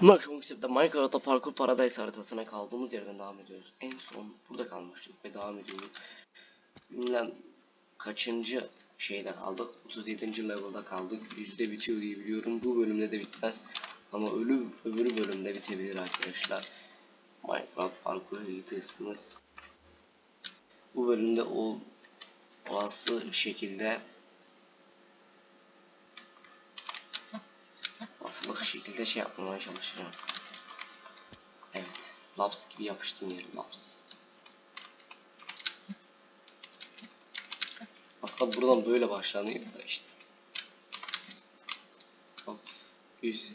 Bunlar şu kitapta Minecraft'ta parkur paradise haritasına kaldığımız yerden devam ediyoruz. En son burada kalmıştık ve devam ediyoruz. Bilmem kaçıncı şeyde kaldık? 37. level'da kaldık. Yüzde bitiyor diye biliyorum. Bu bölümde de bitmez. Ama ölü öbür bölümde bitebilir arkadaşlar. Minecraft parkur haritasımız. Bu bölümde ol, olası şekilde olasılık şekilde şey yapmaya çalışacağım. Evet. Laps gibi yapıştım yeri laps. Aslında buradan böyle başlanıyor da işte. Hop. Yüz.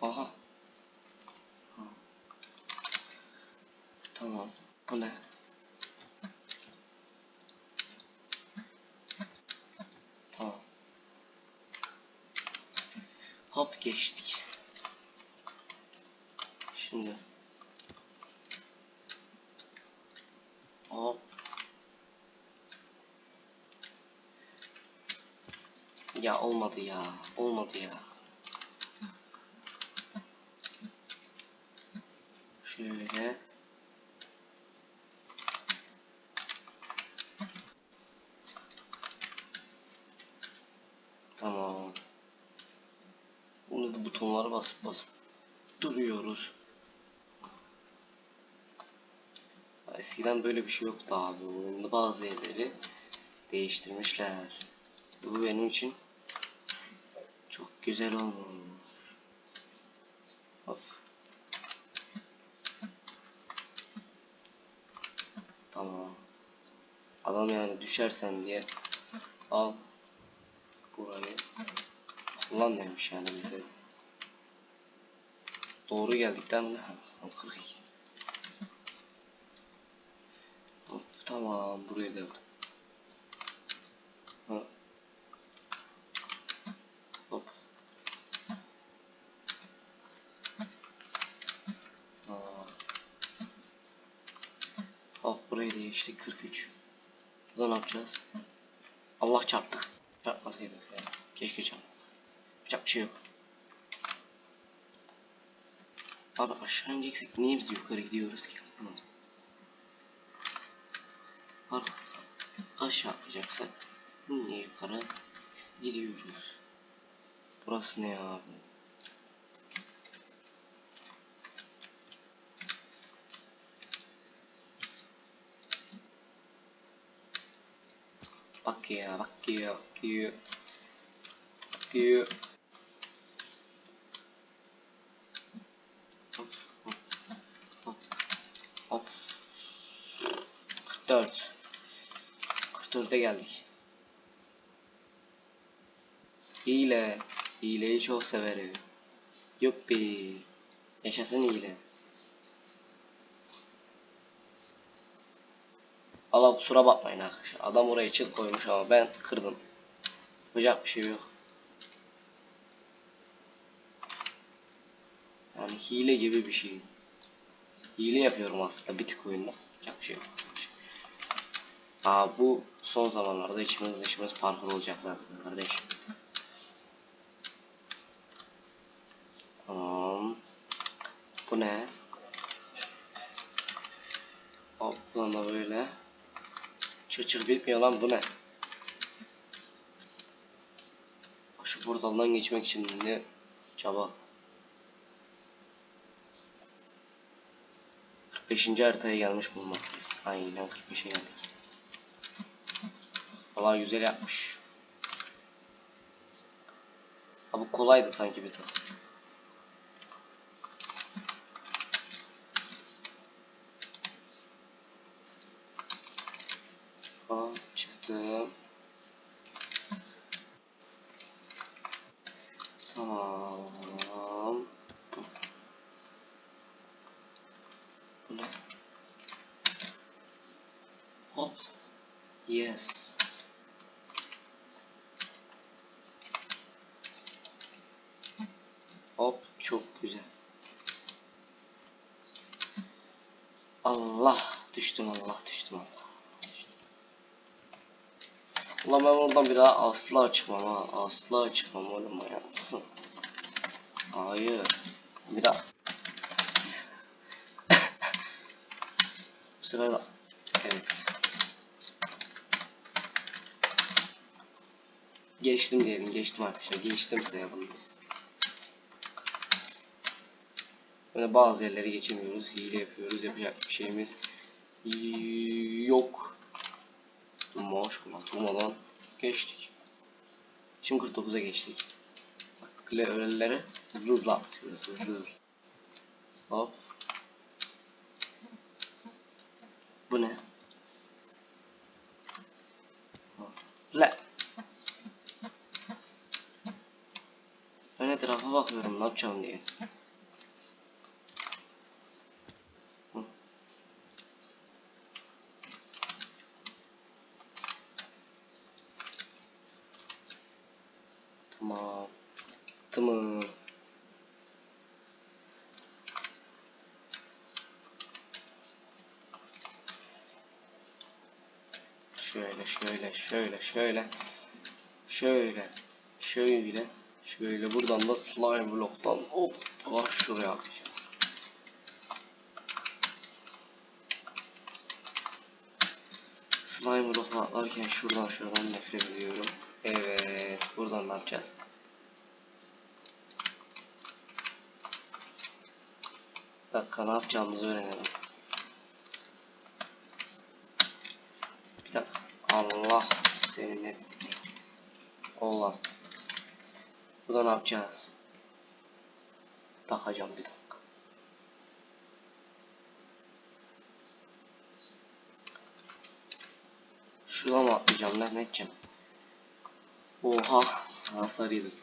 Aha. Ha. Tamam. Bu ne? Tamam. Hop geçtik. Şimdi. Hop. Ya olmadı ya. Olmadı ya. Şöyle. Tamam. Burada butonlara basıp basıp duruyoruz. Eskiden böyle bir şey yoktu abi. Oyunda bazı yerleri değiştirmişler. Bu benim için güzel olmuş. Bak. Tamam. Adam yani düşersen diye al burayı kullan demiş yani bize. Doğru geldik değil mi? Ha, 42. Hop, tamam burayı da ha. Hop. Aa. Hop değiştik 43. Burada ne yapacağız? Allah çarptık. Çarpmasaydık. Keşke çarptık. Yapacak bir şey yok. Abi aşağı ineceksek niye biz yukarı gidiyoruz ki? Anlamadım. Pardon. Aşağı atlayacaksak niye yukarı gidiyoruz? Burası ne abi? Bak ya bak ya bak ya. Bak ya. Hop hop hop hop. 44. 44'e geldik. Hile. Hileyi çok severim. Yuppi. Yaşasın hile. Allah kusura bakmayın arkadaşlar. Adam oraya çıl koymuş ama ben kırdım. Yapacak bir şey yok. Yani hile gibi bir şey. Hile yapıyorum aslında bir tık oyunda. Yapacak bir şey yok. Aa bu son zamanlarda içimiz dışımız parkur olacak zaten kardeş. Tamam. Bu ne? Hop buradan da böyle. Çık çık bitmiyor lan bu ne? Şu portaldan geçmek için ne çaba. 45. haritaya gelmiş bulunmaktayız. Aynen 45'e geldik. Valla güzel yapmış. Ha bu kolaydı sanki bir tık. Aa, çıktım. Tamam. Bu ne? Hop. Yes. Hop çok güzel. Allah düştüm Allah düştüm Allah. Ulan ben oradan bir daha asla çıkmam ha. Asla çıkmam oğlum ya mısın? Hayır. Bir daha. Bu sefer de evet. Geçtim diyelim. Geçtim arkadaşlar. Geçtim sayalım biz. Böyle bazı yerleri geçemiyoruz. Hile yapıyoruz. Yapacak bir şeyimiz yok. Maşallah durmadan geçtik. Şimdi 49'a geçtik. Bak levelleri hızlı hızlı atıyoruz. Hızlı hızlı. Hop. Bu ne? Le. Ben etrafa bakıyorum ne yapacağım diye. Hı. Tamam. Tamam. Şöyle şöyle şöyle şöyle şöyle şöyle buradan da slime block'tan hop şuraya atacağız. Slime block'la atlarken şuradan şuradan nefret ediyorum. Evet buradan ne yapacağız? Bir dakika ne yapacağımızı öğrenelim. Bir dakika. Allah seninle. Allah. Burada ne yapacağız? Bakacağım bir dakika. Şuradan mı atlayacağım lan ne edeceğim? Oha hasar yedim.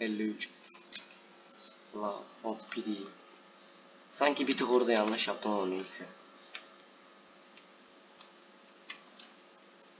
53. La hop pidi. Sanki bir tık orada yanlış yaptım ama neyse.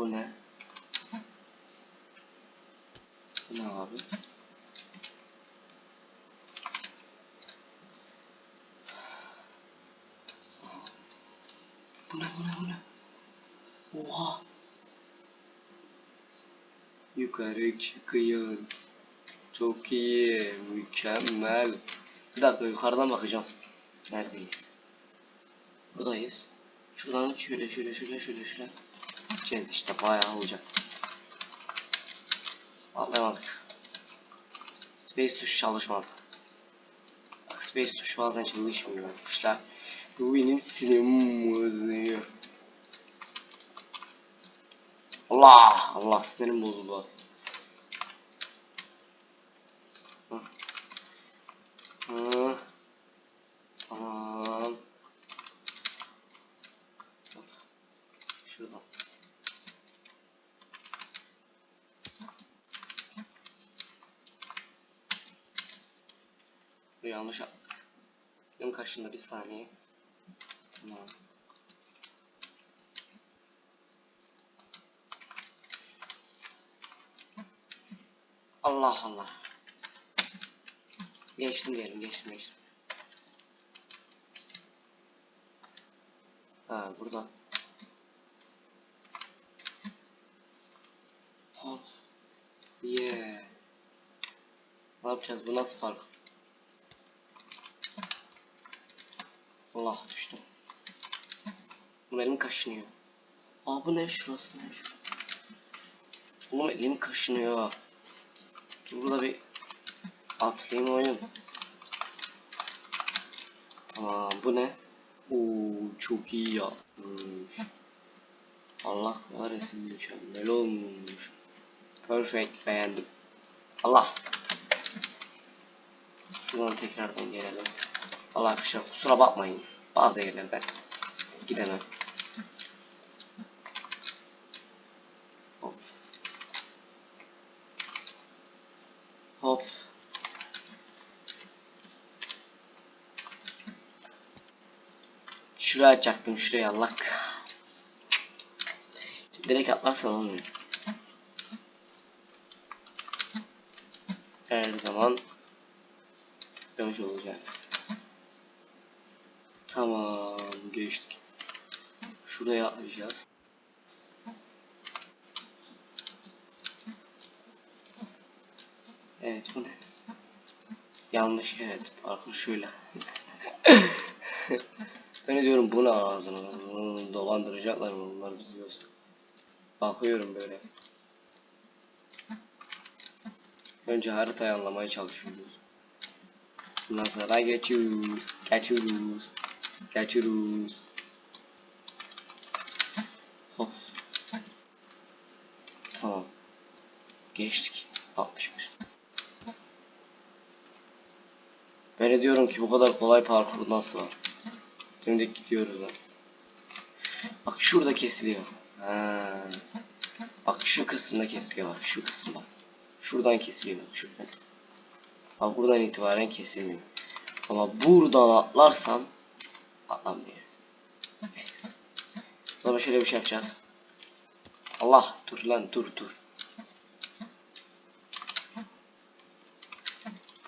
Bu ne? Bu ne abi? Bu ne bu ne bu ne? Oha! Yukarı çıkıyor. Çok iyi, mükemmel. Bir dakika yukarıdan bakacağım. Neredeyiz? Buradayız. Şuradan şöyle şöyle şöyle şöyle şöyle. Gideceğiz işte bayağı olacak. Atlayamadık. Space tuşu çalışmadı. Bak space tuşu bazen çalışmıyor arkadaşlar. Bu benim sinirim bozuyor. Allah! Allah sinirim bozuldu. Hı. Hı. Tamam. Hop. Şuradan. Bu yanlış yaptık. Benim karşında bir saniye. Tamam. Allah Allah. Geçtim diyelim, geçtim geçtim. Ha burada. Hop. Yeah. Ne yapacağız? Bu nasıl park? Allah düştüm. Bu elim kaşınıyor. Aa bu ne şurası ne? Oğlum elim kaşınıyor. Dur Burada bir atlayayım oyun. Tamam bu ne? Oo çok iyi yapmış. Allah kahretsin mükemmel olmuş. Perfect beğendim. Allah. Şuradan tekrardan gelelim. Allah arkadaşlar kusura bakmayın. Bazı yerlerden gidemem. Hop. Hop. Şuraya açacaktım şuraya Allah. Direkt atlarsan olmuyor. Her zaman demiş olacağız. Tamam geçtik. Şuraya atlayacağız. Evet bu ne? Yanlış evet parkur şöyle. ben diyorum bu ne ağzını dolandıracaklar bunlar bizi yoksa. Bakıyorum böyle. Önce haritayı anlamaya çalışıyoruz. Sonra geçiyoruz. Geçiyoruz. Geçiyoruz. Hop. Tamam. Geçtik. 61. Ben diyorum ki bu kadar kolay parkur nasıl var? Şimdi gidiyoruz lan. Bak şurada kesiliyor. Ha. Bak şu kısımda kesiliyor bak şu kısım bak. Şuradan kesiliyor bak şuradan. Bak buradan itibaren kesilmiyor. Ama buradan atlarsam atlanmayacağız. Evet. Zaman şöyle bir şey yapacağız. Allah dur lan dur dur.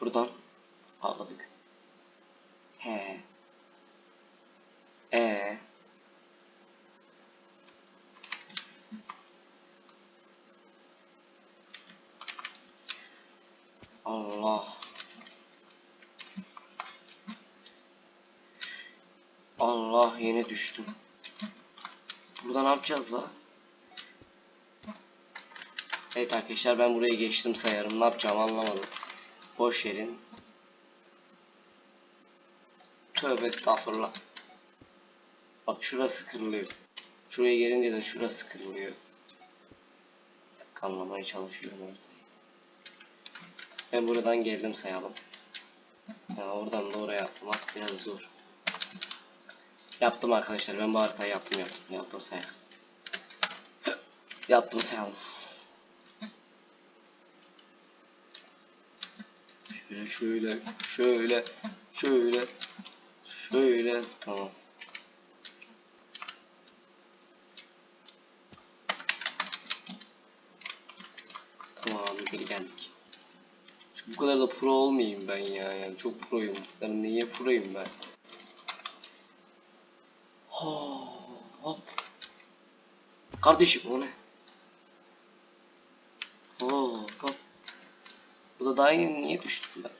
Buradan atladık. He. E. Allah. Allah yeni düştüm. Burada ne yapacağız la? Evet arkadaşlar ben buraya geçtim sayarım. Ne yapacağım anlamadım. Boş yerin. Tövbe estağfurullah. Bak şurası kırılıyor. Şuraya gelince de şurası kırılıyor. Dakika, Anlamaya çalışıyorum ortayı. Ben buradan geldim sayalım. Yani oradan da oraya atlamak biraz zor. Yaptım arkadaşlar. Ben bu haritayı yaptım yaptım. Yaptım sayalım. yaptım sayalım. Şöyle şöyle şöyle şöyle şöyle tamam. Tamam geri geldik. Bu kadar da pro olmayayım ben ya. Yani çok proyum. Yani niye proyum ben? Hop. Kardeşim o ne? Hop hop. Bu da daha yeni niye düştüm ben?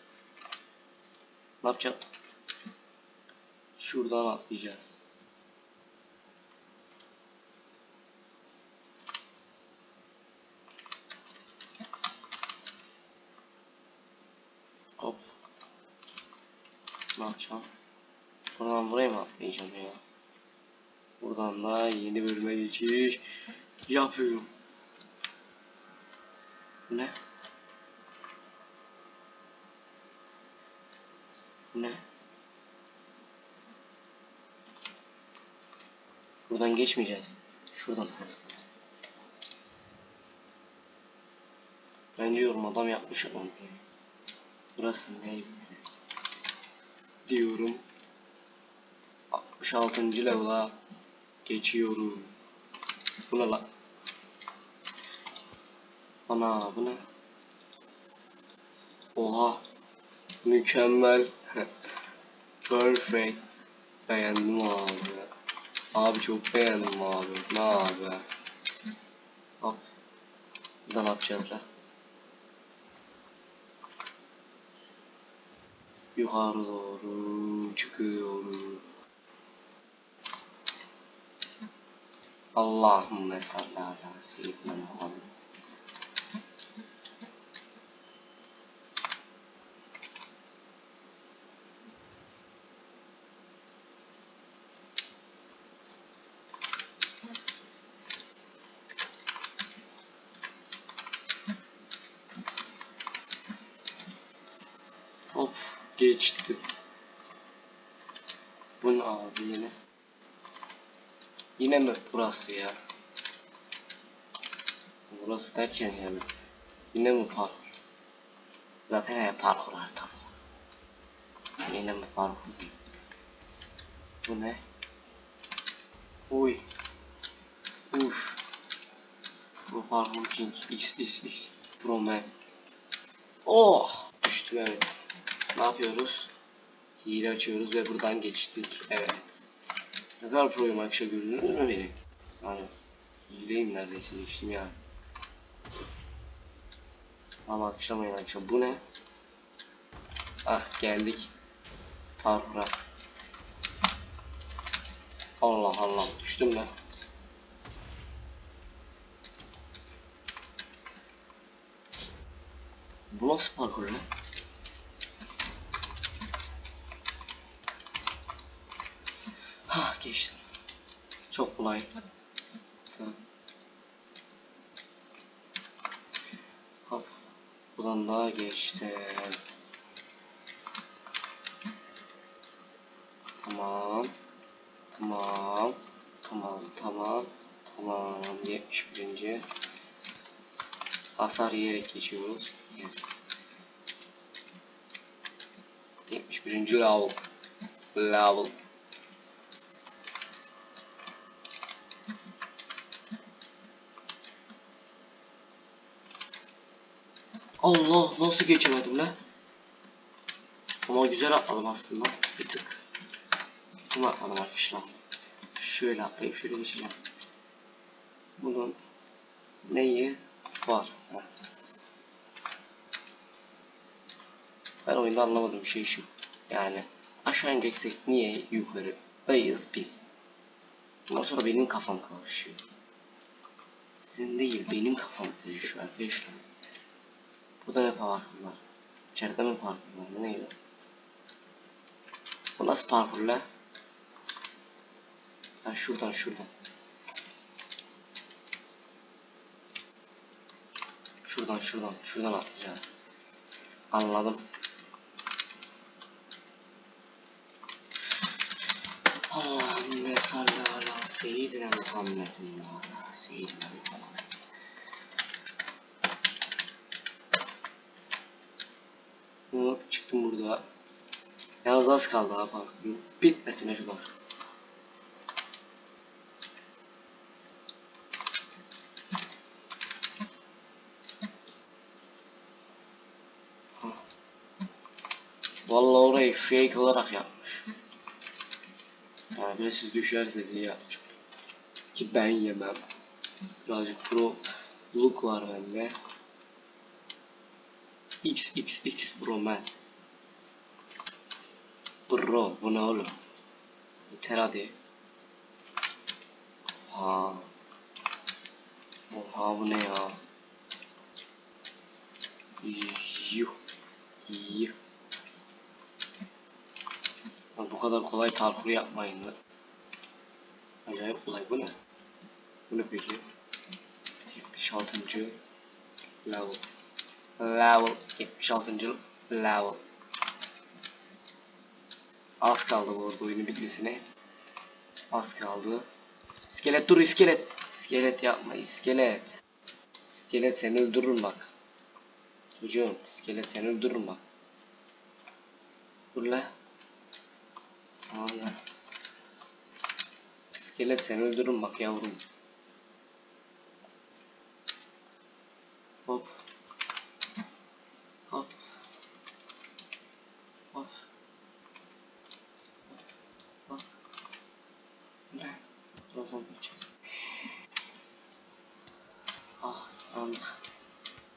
Ne yapacağım? Şuradan atlayacağız. Hop. Ne yapacağım? Buradan buraya mı atlayacağım ya? Buradan da yeni bölüme geçiş yapıyorum. Ne? Ne? Buradan geçmeyeceğiz. Şuradan. Ben diyorum adam yapmış onu. Burası ne? Diyorum. 66. level'a geçiyorum. Bu ne lan? Ana bu ne? Oha. Mükemmel. Perfect. Beğendim abi. Abi çok beğendim abi. Ne abi? Hop. Burada ne yapacağız lan? Yukarı doğru çıkıyorum. Allahümme salli ala seyyidina Muhammed. Hop geçti. Bu ne abi yine? Yine mi burası ya? Burası derken yani. Yine mi parkur? Zaten hep parkur haritamız. Yine mi parkur? Bu ne? Uy. Uf. Bu parkur king. X X X. Pro man. Oh. Düştüm evet. Ne yapıyoruz? Hile açıyoruz ve buradan geçtik. Evet. Ne kadar proyum akşam gördünüz mü beni? Yani hileyim neredeyse geçtim yani. Ama akşam yani akşam bu ne? Ah geldik. Parkura. Allah Allah düştüm ben. Bu nasıl parkur lan? Ha geçtim. Çok kolay. Hop. Buradan daha geçtim. Tamam. Tamam. Tamam. Tamam. Tamam. 71. Hasar yiyerek geçiyoruz. Yes. 71. level. Level. Allah nasıl geçemedim lan? Ama güzel atladım aslında. Bir tık. Bunu atladım arkadaşlar. Şöyle atlayıp şöyle geçeceğim. Bunun neyi var? Ben oyunda anlamadığım şey şu. Yani aşağı ineceksek niye yukarı dayız biz? Ondan sonra benim kafam karışıyor. Sizin değil benim kafam karışıyor arkadaşlar. Burada ne parkur var? İçeride mi parkur var? Bu ne ya? Bu nasıl parkur la? Ha şuradan şuradan. Şuradan şuradan şuradan atlayacağız. Anladım. Allahümme salli ala seyyidina Muhammedin ala seyyidina Muhammed. Hop burada. Yalnız az kaldı parkurun. Bitmesine çok az. Vallahi orayı fake olarak yapmış. Yani bir de siz düşerse diye yapmış. Ki ben yemem. Birazcık pro look var bende. XXX Pro man. Bro bu ne oğlum? Yeter hadi. Oha. Oha bu ne ya? Yuh. Yuh. Ya bu kadar kolay parkur yapmayın lan. Acayip kolay bu ne? Bu ne peki? 76. level. Level 76. level. Az kaldı bu arada oyunun bitmesine. Az kaldı. İskelet dur iskelet. İskelet yapma iskelet. İskelet seni öldürür bak. Çocuğum iskelet seni öldürür bak. Dur la. Allah. İskelet seni öldürür bak yavrum. Hop. Hop. Hop. Hop. Ne? Birazdan geçelim. Ah yandık.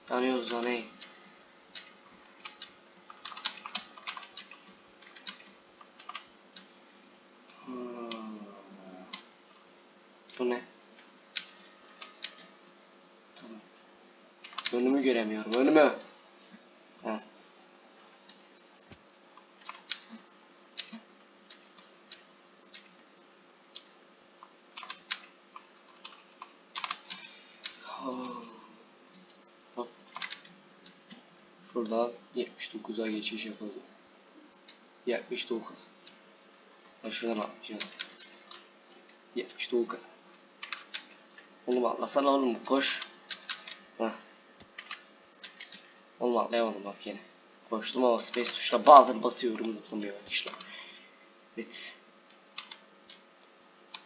Yanıyoruz lan ey. Hmm. Bu ne? Tamam. Önümü göremiyorum. Önümü. Ha. Oh. Hop. Şuradan 79'a geçiş yapalım. 79. Ha şuradan atlayacağız. 79. Oğlum atlasana oğlum koş. Heh. Oğlum atlayamadım bak yine. Koştum ama space tuşuna bazen basıyorum zıplamıyor işte. Evet.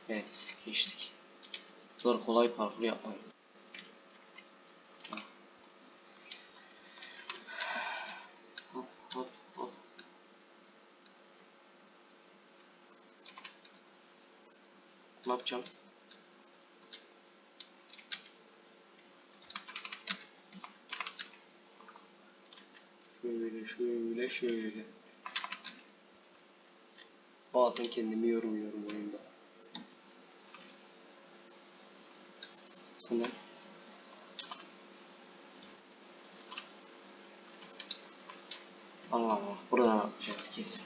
Evet geçtik. Zor kolay parkur yapmayın. Hop hop hop. Ne yapacağım? Şöyle şöyle şöyle. Bazen kendimi yorumuyorum oyunda. Bu ne? Allah Allah. Buradan atlayacağız kesin.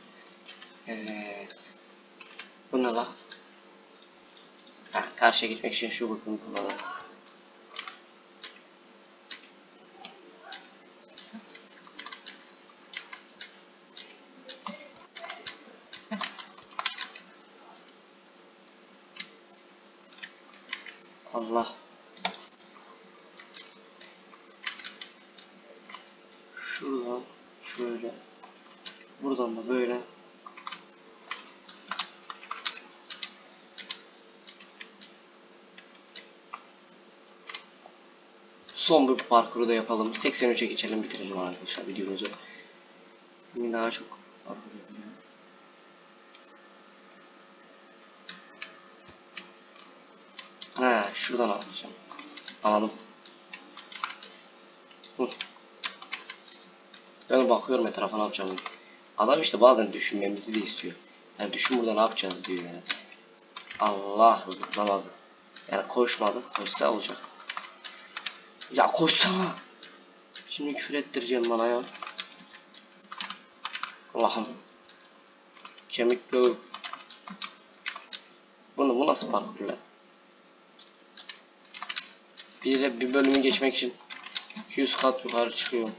Evet. Bu ne la? Karşıya geçmek için şu butonu kullanalım. Allah. Şuradan şöyle. Buradan da böyle. Son bir parkuru da yapalım. 83'e geçelim bitirelim arkadaşlar videomuzu. Yine daha çok parkur. Ha, şuradan atlayacağım. Anladım. Hı. Ben bakıyorum etrafa ne yapacağım. Adam işte bazen düşünmemizi de istiyor. Yani düşün burada ne yapacağız diyor yani. Allah zıplamadı. Yani koşmadı. Koşsa olacak. Ya koşsana. Şimdi küfür ettireceğim bana ya. Allah'ım. Kemikli. Bunu bu nasıl parkur lan? Bir, bir bölümü geçmek için 200 kat yukarı çıkıyor.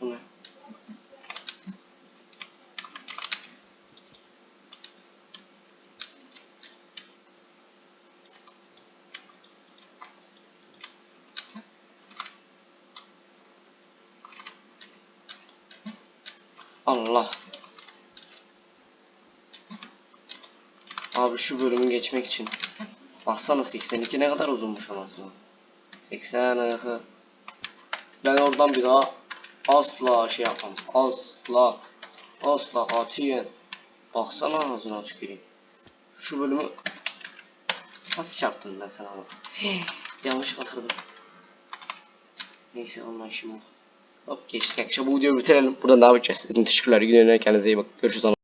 Bu ne? Allah. Abi şu bölümü geçmek için. Baksana 82 ne kadar uzunmuş anasını. 80 ıhı. Ben oradan bir daha asla şey yapmam. Asla. Asla katiyen. Baksana ağzına tüküreyim. Şu bölümü nasıl çarptın ben sana ama. Yanlış batırdım. Neyse ondan şimdi. Hop geçtik arkadaşlar bu videoyu bitirelim. Buradan devam edeceğiz. Sizin teşekkürler. Günlerine kendinize iyi bakın. Görüşürüz.